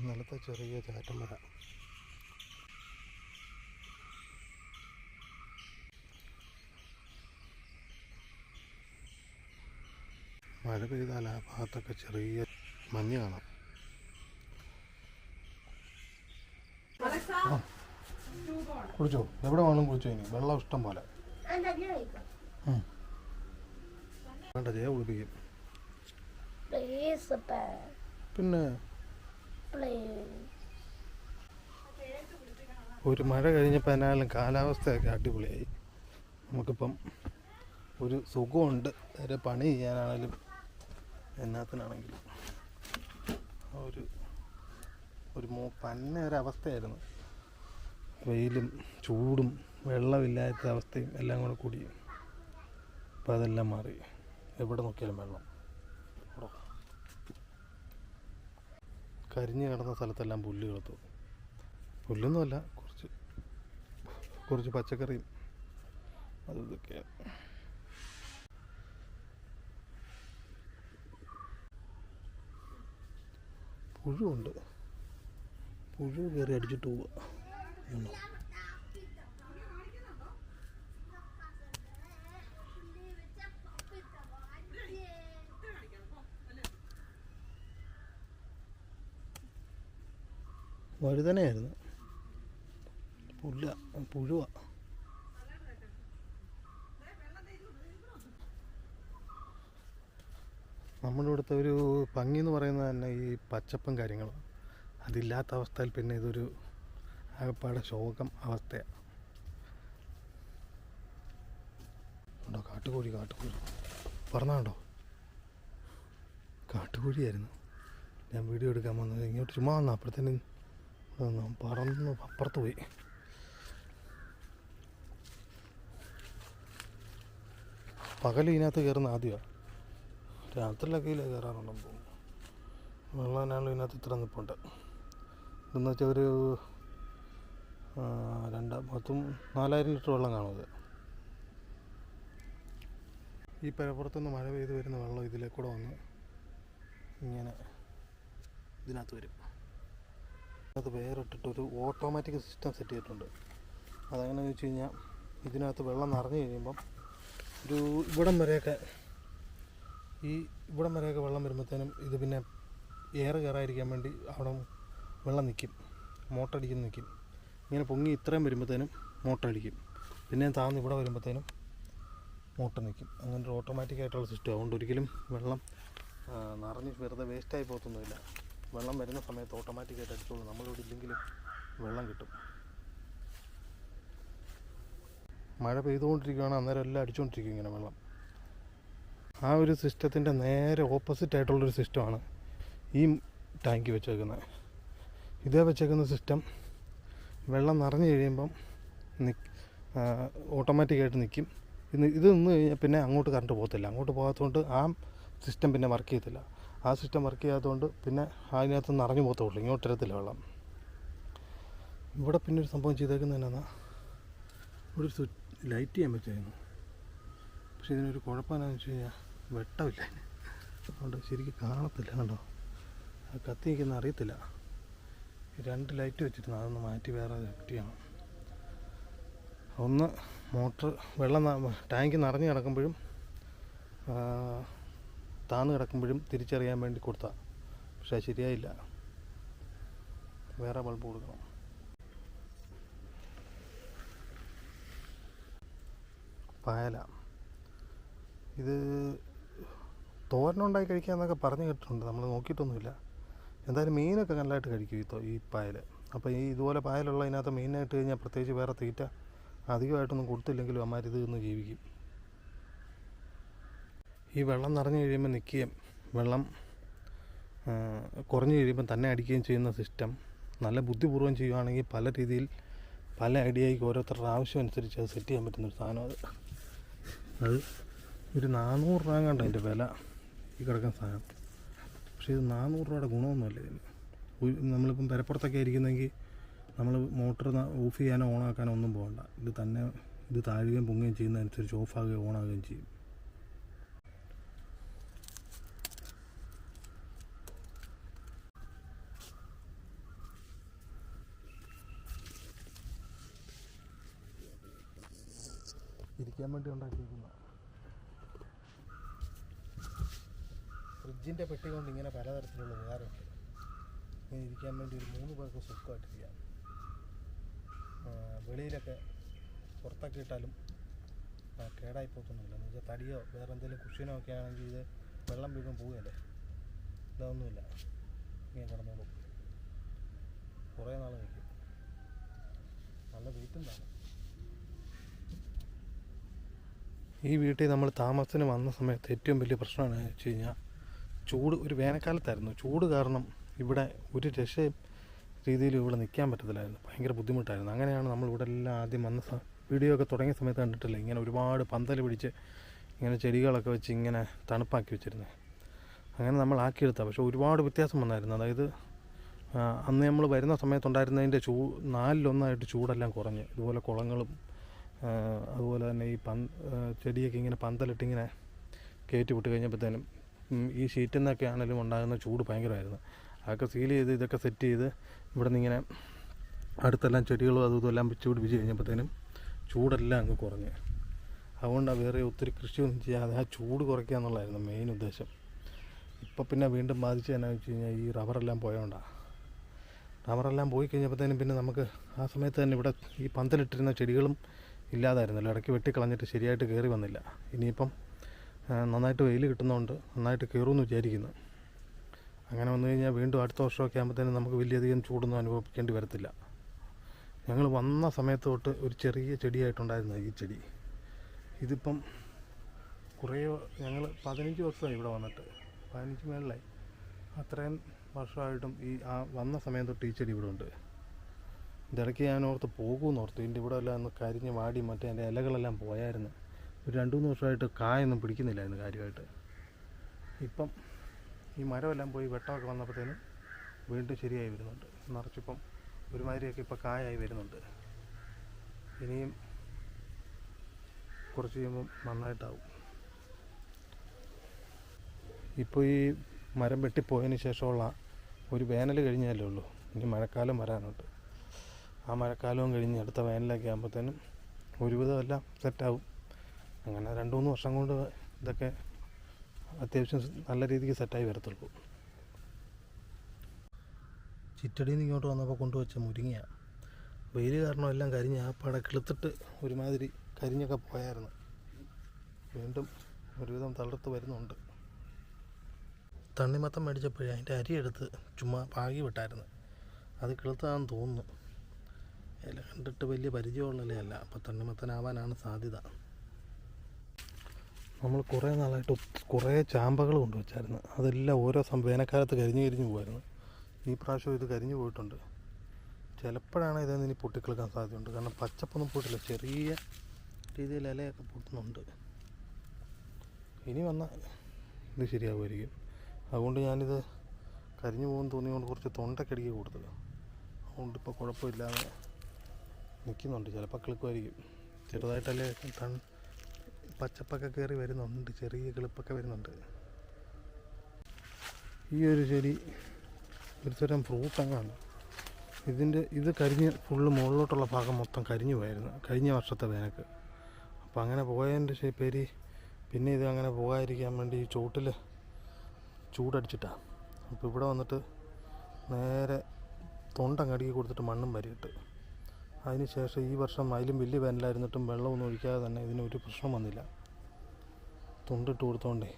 സ്ഥലത്തെ ചെറിയ ചാറ്റമര മഴ പെയ്താൽ ആ ഭാഗത്തൊക്കെ ചെറിയ മഞ്ഞ് കാണാം. കുടിച്ചോ? എവിടെ വേണം കുടിച്ചോ ഇനി? വെള്ളം ഇഷ്ടം പോലെ. വേണ്ട ജയ കുളിപ്പിക്കും. പിന്നെ ഒരു മഴ കഴിഞ്ഞപ്പോൾ എന്നാലും കാലാവസ്ഥയൊക്കെ അടിപൊളിയായി. നമുക്കിപ്പം ഒരു സുഖമുണ്ട്. ഒരു പണി ചെയ്യാനാണെങ്കിലും എന്നാത്തിനാണെങ്കിലും. ഒരു ഒരു മോ പന്ന ഒരവസ്ഥയായിരുന്നു വെയിലും ചൂടും വെള്ളമില്ലാത്ത അവസ്ഥയും എല്ലാം കൂടെ കൂടി അപ്പോൾ അതെല്ലാം മാറി. എവിടെ നോക്കിയാലും വെള്ളം. കരിഞ്ഞു കിടന്ന സ്ഥലത്തെല്ലാം പുല്ല് കിളത്തു പുല്ലൊന്നുമല്ല കുറച്ച് കുറച്ച് പച്ചക്കറിയും. അതും ഇതൊക്കെയാണ്. പുഴുണ്ട് പുഴു കയറി അടിച്ചിട്ട് പോവുക വഴുതനയായിരുന്നു. പുല്ല പുഴുവ. നമ്മുടെ ഇവിടുത്തെ ഒരു ഭംഗി എന്ന് പറയുന്നത് തന്നെ ഈ പച്ചപ്പും കാര്യങ്ങളും. അതില്ലാത്ത അവസ്ഥയിൽ പിന്നെ ഇതൊരു ആകപ്പാടെ ശോകം അവസ്ഥയാണ് ഉണ്ടോ? കാട്ടുകോഴി കാട്ടുകോഴി. പറഞ്ഞാണ്ടോ കാട്ടുകോഴിയായിരുന്നു. ഞാൻ വീഡിയോ എടുക്കാൻ വന്നത്. ഇങ്ങോട്ട് ചുമ്മാ വന്നു? അപ്പോഴത്തേനും പറന്ന് അപ്പുറത്ത് പോയി. പകൽ ഇതിനകത്ത് കയറുന്ന ആദ്യമാണ് രാത്രിയിലൊക്കെ ഇതിൽ കയറാറുണ്ടെന്ന് തോന്നുന്നു. ഇതിനകത്ത് ഇത്ര നിൽപ്പുണ്ട് ഇതെന്ന് വെച്ചാൽ ഒരു രണ്ടാം മൊത്തം നാലായിരം ലിറ്റർ വെള്ളം കാണും ഇത് ഈ പരപ്പുറത്തുനിന്ന് മഴ പെയ്ത് വരുന്ന വെള്ളം ഇതിലേക്കൂടെ കൂടെ വന്ന് ഇങ്ങനെ ഇതിനകത്ത് വരും. അത് വേറിട്ടിട്ട് ഒരു ഓട്ടോമാറ്റിക് സിസ്റ്റം സെറ്റ് ചെയ്തിട്ടുണ്ട്. അതെങ്ങനെയാണെന്ന് വെച്ച് കഴിഞ്ഞാൽ ഇതിനകത്ത് വെള്ളം നിറഞ്ഞു കഴിയുമ്പം ഒരു ഇവിടം വരെയൊക്കെ ഈ ഇവിടം വരെയൊക്കെ വെള്ളം വരുമ്പോഴത്തേനും ഇത് പിന്നെ എയർ കയറാതിരിക്കാൻ വേണ്ടി അവിടെ വെള്ളം നിൽക്കും മോട്ടടിക്കുന്ന നിൽക്കും ഇങ്ങനെ പൊങ്ങി ഇത്രയും വരുമ്പോഴത്തേനും മോട്ടടിക്കും പിന്നെ താന്ന് ഇവിടെ വരുമ്പോഴത്തേനും മോട്ടർ നിൽക്കും അങ്ങനെ ഒരു ഓട്ടോമാറ്റിക്കായിട്ടുള്ള സിസ്റ്റം. അതുകൊണ്ട് ഒരിക്കലും വെള്ളം നിറഞ്ഞ് വെറുതെ വേസ്റ്റായി പോകത്തൊന്നുമില്ല. വെള്ളം വരുന്ന സമയത്ത് ഓട്ടോമാറ്റിക്കായിട്ട് അടിച്ചോളൂ. നമ്മളിവിടെ ഇല്ലെങ്കിലും വെള്ളം കിട്ടും. മഴ പെയ്തുകൊണ്ടിരിക്കുകയാണ്. അന്നേരം എല്ലാം അടിച്ചുകൊണ്ടിരിക്കും ഇങ്ങനെ വെള്ളം. ആ ഒരു സിസ്റ്റത്തിന്റെ നേരെ ഓപ്പോസിറ്റ് ആയിട്ടുള്ളൊരു സിസ്റ്റമാണ് ഈ ടാങ്ക് വെച്ചേക്കുന്നത്. ഇതേ വെച്ചേക്കുന്ന സിസ്റ്റം വെള്ളം നിറഞ്ഞു കഴിയുമ്പം ഓട്ടോമാറ്റിക്കായിട്ട് നിൽക്കും ഇത് നിന്ന് കഴിഞ്ഞാൽ പിന്നെ അങ്ങോട്ട് കറണ്ട് പോകത്തില്ല. അങ്ങോട്ട് പോകാത്തതുകൊണ്ട് ആ സിസ്റ്റം പിന്നെ വർക്ക് ചെയ്യത്തില്ല. ആ സിസ്റ്റം വർക്ക് ചെയ്യാത്തതുകൊണ്ട് പിന്നെ അതിനകത്ത് നിറഞ്ഞു പോകത്തുള്ളൂ ഇങ്ങോട്ട് വരത്തില്ല വെള്ളം. ഇവിടെ പിന്നെ ഒരു സംഭവം ചെയ്തേക്കുന്നത് എന്നാ ഇവിടെ ഒരു സ്വിച്ച് ലൈറ്റ് ചെയ്യാൻ പറ്റുമായിരുന്നു. പക്ഷേ ഇതിനൊരു കുഴപ്പം എന്താണെന്ന് വെച്ച് കഴിഞ്ഞാൽ വെട്ടമില്ല അതുകൊണ്ട് ശരിക്കും കാണത്തില്ല കണ്ടോ? കത്തി നിൽക്കുന്ന അറിയത്തില്ല. രണ്ട് ലൈറ്റ് വെച്ചിരുന്നു. അതൊന്ന് മാറ്റി വേറെ സെറ്റ് ചെയ്യണം. ഒന്ന് മോട്ടർ വെള്ളം ടാങ്ക് നിറഞ്ഞ് കിടക്കുമ്പോഴും താന്ന് കിടക്കുമ്പോഴും തിരിച്ചറിയാൻ വേണ്ടി കൊടുത്താൽ പക്ഷേ ശരിയായില്ല. വേറെ ബൾബ് കൊടുക്കണം. പായല. ഇത് തോരനുണ്ടാക്കി കഴിക്കാമെന്നൊക്കെ പറഞ്ഞു കേട്ടിട്ടുണ്ട്. നമ്മൾ നോക്കിയിട്ടൊന്നുമില്ല. എന്തായാലും മീനൊക്കെ നല്ലതായിട്ട് കഴിക്കും ഈ തോ- ഈ പായൽ. അപ്പോൾ ഈ ഇതുപോലെ പായലുള്ള ഇതിനകത്ത് മീനായിട്ട് കഴിഞ്ഞാൽ പ്രത്യേകിച്ച് വേറെ തീറ്റ അധികമായിട്ടൊന്നും കൊടുത്തില്ലെങ്കിലും അമ്മാരിത് നിന്ന് ജീവിക്കും. ഈ വെള്ളം നിറഞ്ഞു കഴിയുമ്പോൾ നിൽക്കുകയും വെള്ളം കുറഞ്ഞു കഴിയുമ്പോൾ തന്നെ അടിക്കുകയും ചെയ്യുന്ന സിസ്റ്റം നല്ല ബുദ്ധിപൂർവം ചെയ്യുകയാണെങ്കിൽ പല രീതിയിൽ പല ഐഡിയയ്ക്ക് ഓരോരുത്തരുടെ ആവശ്യം അനുസരിച്ച് അത് സെറ്റ് ചെയ്യാൻ പറ്റുന്നൊരു സാധനം അത്. അത് ഒരു നാനൂറ് രൂപ കണ്ട അതിന്റെ വില ഈ കിടക്കുന്ന സാധനം. പക്ഷേ ഇത് നാനൂറ് രൂപയുടെ ഗുണമൊന്നുമല്ല ഇതിന്. നമ്മളിപ്പം പെരപ്പുറത്തൊക്കെ ആയിരിക്കുന്നെങ്കിൽ നമ്മൾ മോട്ടർ ഓഫ് ചെയ്യാനോ ഓണാക്കാനോ ഒന്നും പോകണ്ട. ഇത് തന്നെ ഇത് താഴുകയും പൊങ്ങുകയും ചെയ്യുന്നതനുസരിച്ച് ഓഫാകുകയും ഓണാകുകയും ചെയ്യും. ഇരിക്കാൻ വേണ്ടി ഉണ്ടാക്കിയിരിക്കുന്ന. ഫ്രിഡ്ജിന്റെ പെട്ടി കൊണ്ട് ഇങ്ങനെ പലതരത്തിലുള്ള ഉപകാരമുണ്ട്. ഇങ്ങനെ ഇരിക്കാൻ വേണ്ടി ഒരു മൂന്ന് പേർക്ക് സുഖമായിട്ടിരിക്കാം. വെളിയിലൊക്കെ പുറത്തൊക്കെ ഇട്ടാലും കേടായി പോത്തൊന്നുമില്ല എന്ന് വെച്ചാൽ തടിയോ വേറെ എന്തെങ്കിലും കുഷ്യനോ ഒക്കെ ആണെങ്കിൽ ഇത് വെള്ളം വീഴും പോവുകയല്ലേ? ഇതൊന്നുമില്ല. ഇങ്ങനെ കിടന്നോളൂ. കുറേ നാൾ നിൽക്കും. നല്ല വെയിറ്റും തന്നെ ഈ വീട്ടിൽ നമ്മൾ താമസത്തിന് വന്ന സമയത്ത് ഏറ്റവും വലിയ പ്രശ്നമാണ് വെച്ച് കഴിഞ്ഞാൽ ചൂട് ഒരു വേനൽക്കാലത്തായിരുന്നു. ചൂട് കാരണം ഇവിടെ ഒരു രക്ഷയും രീതിയിൽ ഇവിടെ നിൽക്കാൻ പറ്റത്തില്ലായിരുന്നു. ഭയങ്കര ബുദ്ധിമുട്ടായിരുന്നു. അങ്ങനെയാണ് നമ്മൾ ഇവിടെ എല്ലാം ആദ്യം വന്ന വീഡിയോ ഒക്കെ തുടങ്ങിയ സമയത്ത് കണ്ടിട്ടില്ല? ഇങ്ങനെ ഒരുപാട് പന്തൽ പിടിച്ച് ഇങ്ങനെ ചെടികളൊക്കെ വെച്ച് ഇങ്ങനെ തണുപ്പാക്കി വെച്ചിരുന്നത് അങ്ങനെ നമ്മൾ ആക്കിയെടുത്ത. പക്ഷേ ഒരുപാട് വ്യത്യാസം വന്നായിരുന്നു. അതായത് അന്ന് നമ്മൾ വരുന്ന സമയത്തുണ്ടായിരുന്നതിന്റെ ചൂ നാലിലൊന്നായിട്ട് ചൂടെല്ലാം കുറഞ്ഞ്. ഇതുപോലെ കുളങ്ങളും അതുപോലെ തന്നെ ഈ പന്ത് ചെടിയൊക്കെ ഇങ്ങനെ പന്തലിട്ടിങ്ങനെ കയറ്റി വിട്ട് കഴിഞ്ഞപ്പോഴത്തേനും ഈ ഷീറ്റിൽ നിന്നൊക്കെ ആണെങ്കിലും ഉണ്ടാകുന്ന ചൂട് ഭയങ്കരമായിരുന്നു. അതൊക്കെ സീൽ ചെയ്ത് ഇതൊക്കെ സെറ്റ് ചെയ്ത് ഇവിടെ നിന്ന് ഇങ്ങനെ അടുത്തെല്ലാം ചെടികളും അതും ഇതെല്ലാം വെച്ച് പിടിപ്പിച്ച് കഴിഞ്ഞപ്പോഴത്തേനും ചൂടെല്ലാം അങ്ങ് കുറഞ്ഞ്. അതുകൊണ്ട് വേറെ ഒത്തിരി കൃഷിയൊന്നും ചെയ്യാതെ ആ ചൂട് കുറയ്ക്കുക എന്നുള്ളതായിരുന്നു മെയിൻ ഉദ്ദേശം. ഇപ്പം പിന്നെ വീണ്ടും ബാധിച്ചത് എന്നാന്ന് വെച്ച് കഴിഞ്ഞാൽ ഈ റബ്ബറെല്ലാം പോയതുകൊണ്ടാണ് റബ്ബറെല്ലാം പോയി കഴിഞ്ഞപ്പോഴത്തേനും പിന്നെ നമുക്ക് ആ സമയത്ത് തന്നെ ഇവിടെ ഈ പന്തലിട്ടിരുന്ന ചെടികളും ഇല്ലാതായിരുന്നല്ലോ. ഇടയ്ക്ക് വെട്ടിക്കളഞ്ഞിട്ട് ശരിയായിട്ട് കയറി വന്നില്ല. ഇനിയിപ്പം നന്നായിട്ട് വെയിൽ കിട്ടുന്നതുകൊണ്ട് നന്നായിട്ട് കയറുമെന്ന് വിചാരിക്കുന്നു. അങ്ങനെ വന്നു കഴിഞ്ഞാൽ വീണ്ടും അടുത്ത വർഷമൊക്കെ ആകുമ്പോഴത്തേനും നമുക്ക് വലിയധികം ചൂടൊന്നും അനുഭവിക്കേണ്ടി വരത്തില്ല. ഞങ്ങൾ വന്ന സമയത്ത് തൊട്ട് ഒരു ചെറിയ ചെടിയായിട്ടുണ്ടായിരുന്നു ഈ ചെടി. ഇതിപ്പം കുറേ ഞങ്ങൾ പതിനഞ്ച് വർഷമായി ഇവിടെ വന്നിട്ട്. പതിനഞ്ച് മേളിലായി. അത്രയും വർഷമായിട്ടും ഈ ആ വന്ന സമയം തൊട്ട് ഈ ചെടി ഇവിടെ ഉണ്ട്. ഇതിടയ്ക്ക് ഞാൻ ഓർത്ത് പോകുമെന്ന് ഓർത്തു ഇതിന്റെ ഇവിടെ എല്ലാം ഒന്ന് കരിഞ്ഞ് വാടി മറ്റേ അതിന്റെ ഇലകളെല്ലാം പോയായിരുന്നു. ഒരു രണ്ട് മൂന്ന് വർഷമായിട്ട് കായൊന്നും പിടിക്കുന്നില്ലായിരുന്നു കാര്യമായിട്ട്. ഇപ്പം ഈ മരമെല്ലാം പോയി വെട്ടമൊക്കെ വന്നപ്പോഴത്തേനും വീണ്ടും ശരിയായി വരുന്നുണ്ട്. നിറച്ചിപ്പം ഒരുമാതിരിയൊക്കെ ഇപ്പം കായായി വരുന്നുണ്ട്. ഇനിയും കുറച്ച് കഴിയുമ്പം നന്നായിട്ടാവും. ഇപ്പോൾ ഈ മരം വെട്ടിപ്പോയതിന് ശേഷമുള്ള ഒരു വേനൽ കഴിഞ്ഞാലേ ഉള്ളൂ. ഇനി മഴക്കാലം വരാനുണ്ട്. ആ മഴക്കാലവും കഴിഞ്ഞ് അടുത്ത വേനലൊക്കെ ആകുമ്പോഴത്തേനും ഒരുവിധം എല്ലാം സെറ്റാവും. അങ്ങനെ രണ്ട് മൂന്ന് വർഷം കൊണ്ട് ഇതൊക്കെ അത്യാവശ്യം നല്ല രീതിക്ക് സെറ്റായി വരത്തുള്ളൂ. ചിറ്റടിയിൽ നിന്ന് ഇങ്ങോട്ട് വന്നപ്പോൾ കൊണ്ടുവച്ച മുരിങ്ങ വെയിൽ കാരണം എല്ലാം കരിഞ്ഞ് ആ പട കിളുത്തിട്ട് ഒരുമാതിരി കരിഞ്ഞൊക്കെ പോയായിരുന്നു. വീണ്ടും ഒരുവിധം തളർത്ത് വരുന്നുണ്ട്. തണ്ണിമത്തം മേടിച്ചപ്പോഴേ അതിന്റെ അരിയെടുത്ത് ചുമ്മാ പാകി വിട്ടായിരുന്നു. അത് കിളുത്താന്ന് തോന്നുന്നു. ഇല കണ്ടിട്ട് വലിയ പരിചയമുള്ള ഇലയല്ല അപ്പം തണ്ണിമത്തനാവാനാണ് സാധ്യത. നമ്മൾ കുറേ നാളായിട്ട് കുറേ ചാമ്പകൾ കൊണ്ടുവച്ചായിരുന്നു. അതെല്ലാം ഓരോ സം വേനൽക്കാലത്ത് കരിഞ്ഞു കരിഞ്ഞു പോകുമായിരുന്നു ഈ പ്രാവശ്യം ഇത് കരിഞ്ഞു പോയിട്ടുണ്ട്. ചിലപ്പോഴാണ് ഇതെന്ന് ഇനി പൊട്ടിക്കിളക്കാൻ സാധ്യതയുണ്ട്. കാരണം പച്ചപ്പൊന്നും പൊട്ടില്ല ചെറിയ രീതിയിൽ ഇലയൊക്കെ പൊട്ടുന്നുണ്ട്. ഇനി വന്നാൽ ഇത് ശരിയാവുമായിരിക്കും. അതുകൊണ്ട് ഞാനിത് കരിഞ്ഞു പോകുമെന്ന് തോന്നിയുകൊണ്ട് കുറച്ച് തൊണ്ടക്കടിക്ക് കൊടുത്തത് അതുകൊണ്ട് ഇപ്പോൾ കുഴപ്പമില്ലാതെ നിൽക്കുന്നുണ്ട്. ചിലപ്പോൾ കിളുക്കുമായിരിക്കും. ചെറുതായിട്ടല്ലേ തൺ പച്ചപ്പൊക്കെ കയറി വരുന്നുണ്ട്. ചെറിയ കിളിപ്പൊക്കെ വരുന്നുണ്ട്. ഈ ഒരു ചെടി ഒരു തരം ഫ്രൂട്ട് അങ്ങാണ് ഇതിന്റെ ഇത് കരിഞ്ഞ് ഫുള്ള് മുകളിലോട്ടുള്ള ഭാഗം മൊത്തം കരിഞ്ഞു പോയായിരുന്നു. കഴിഞ്ഞ വർഷത്തെ വേനക്ക് അപ്പോൾ അങ്ങനെ പോയതിന്റെ പേര് പിന്നെ ഇത് അങ്ങനെ പോകാതിരിക്കാൻ വേണ്ടി ഈ ചുവട്ടിൽ ചൂടടിച്ചിട്ടാണ് അപ്പോൾ ഇവിടെ വന്നിട്ട് നേരെ തൊണ്ടങ്ങടുക്കി കൊടുത്തിട്ട് മണ്ണും വരിയിട്ട്. അതിന് ശേഷം ഈ വർഷം അതിലും വലിയ വേനലായിരുന്നിട്ടും വെള്ളമൊന്നും ഒഴിക്കാതെ തന്നെ ഇതിന് ഒരു പ്രശ്നം വന്നില്ല. തൊണ്ടിട്ട് കൊടുത്തോണ്ടേ.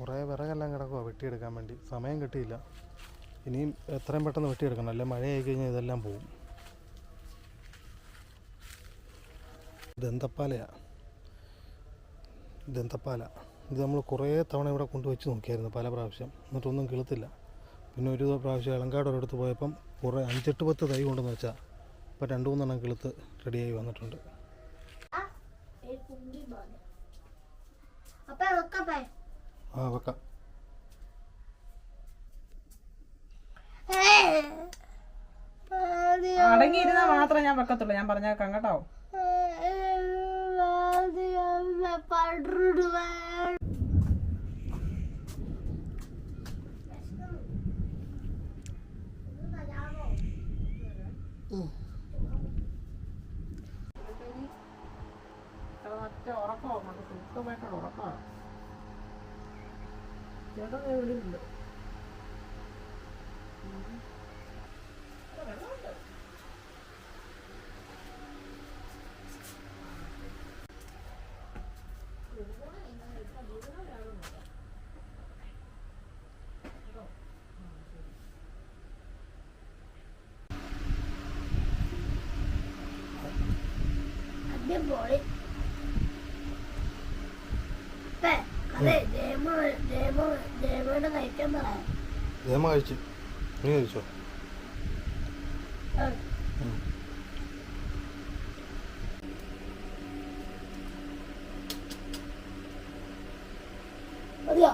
കുറേ വിറകെല്ലാം കിടക്കുക വെട്ടിയെടുക്കാൻ വേണ്ടി. സമയം കിട്ടിയില്ല. ഇനിയും എത്രയും പെട്ടെന്ന് വെട്ടിയെടുക്കണം. അല്ലെ? മഴയായി കഴിഞ്ഞാൽ ഇതെല്ലാം പോകും ദന്തപ്പാലയാ. ദന്തപ്പാല. ഇത് നമ്മൾ കുറേ തവണ ഇവിടെ കൊണ്ടുവച്ച് നോക്കിയായിരുന്നു പല പ്രാവശ്യം. എന്നിട്ടൊന്നും കിളുത്തില്ല. പിന്നെ ഒരു പ്രാവശ്യം ഇളങ്കാട് ഒരിടത്ത് പോയപ്പം കുറേ അഞ്ചെട്ട് പത്ത് തൈ കൊണ്ടെന്ന് വെച്ചാൽ ഇപ്പം രണ്ട് മൂന്നെണ്ണം കിളുത്ത് റെഡിയായി വന്നിട്ടുണ്ട്. ആ വെക്കാം. അടങ്ങിയിരുന്നാൽ മാത്രമേ ഞാൻ വെക്കത്തുള്ളൂ. ഞാൻ പറഞ്ഞേക്കാം കേട്ടോ. ഒറ്റ ഉറക്കമോ നമുക്ക് സുഖമായിട്ടുള്ള ഉറക്കമാണ് ചേട്ടൻ എവിടെയുണ്ട് അപ്പേ, അതെ ജയമ കഴിച്ചു. നീ കഴിച്ചോ. മതിയോ?